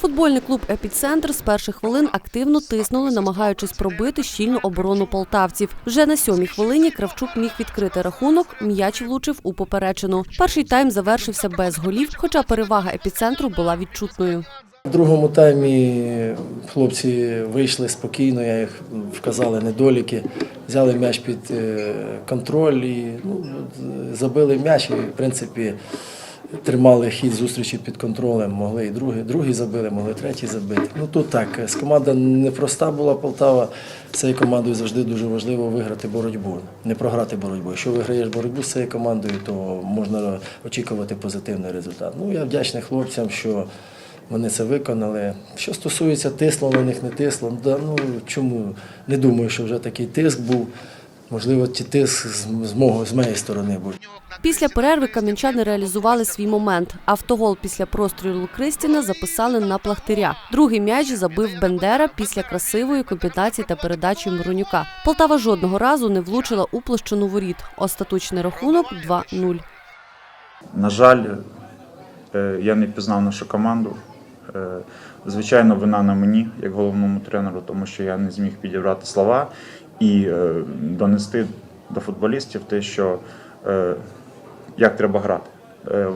Футбольний клуб Епіцентр з перших хвилин активно тиснули, намагаючись пробити щільну оборону полтавців. Вже на сьомій хвилині Кравчук міг відкрити рахунок. М'яч влучив у поперечину. Перший тайм завершився без голів, хоча перевага епіцентру була відчутною. В другому таймі хлопці вийшли спокійно, я їх вказали недоліки, взяли м'яч під е, контроль і ну, забили м'яч і, в принципі, тримали хід зустрічі під контролем. Могли і другий, другий забили, могли третій забити. Ну тут так, з команда непроста була Полтава. Цією командою завжди дуже важливо виграти боротьбу, не програти боротьбу. Якщо виграєш боротьбу з цією командою, то можна очікувати позитивний результат. Ну, я вдячний хлопцям, що вони це виконали. Що стосується тисло, на них не тисло. Да, ну чому не думаю, що вже такий тиск був. Можливо, ті тиск з, з мого з моєї сторони був. Після перерви кам'янчани реалізували свій момент. Автогол після прострілу Кристіна записали на плахтиря. Другий м'яч забив Бендера після красивої комбінації та передачі Миронюка. Полтава жодного разу не влучила у площину воріт. Остаточний рахунок 2-0. На жаль, е, я не пізнав нашу команду. Е, Звичайно, вина на мені, як головному тренеру, тому що я не зміг підібрати слова і е, донести до футболістів те, що е, як треба грати. Е,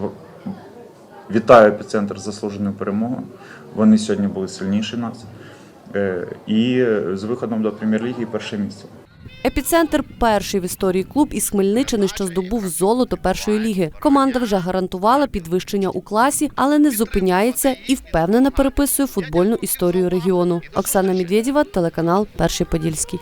Вітаю епіцентр заслуженою перемогою. Вони сьогодні були сильніші нас. І з виходом до прем'єр-ліги перше місце. Епіцентр перший в історії клуб із Хмельниччини, що здобув золото першої ліги. Команда вже гарантувала підвищення у класі, але не зупиняється і впевнено переписує футбольну історію регіону. Оксана Медведєва, телеканал Перший Подільський.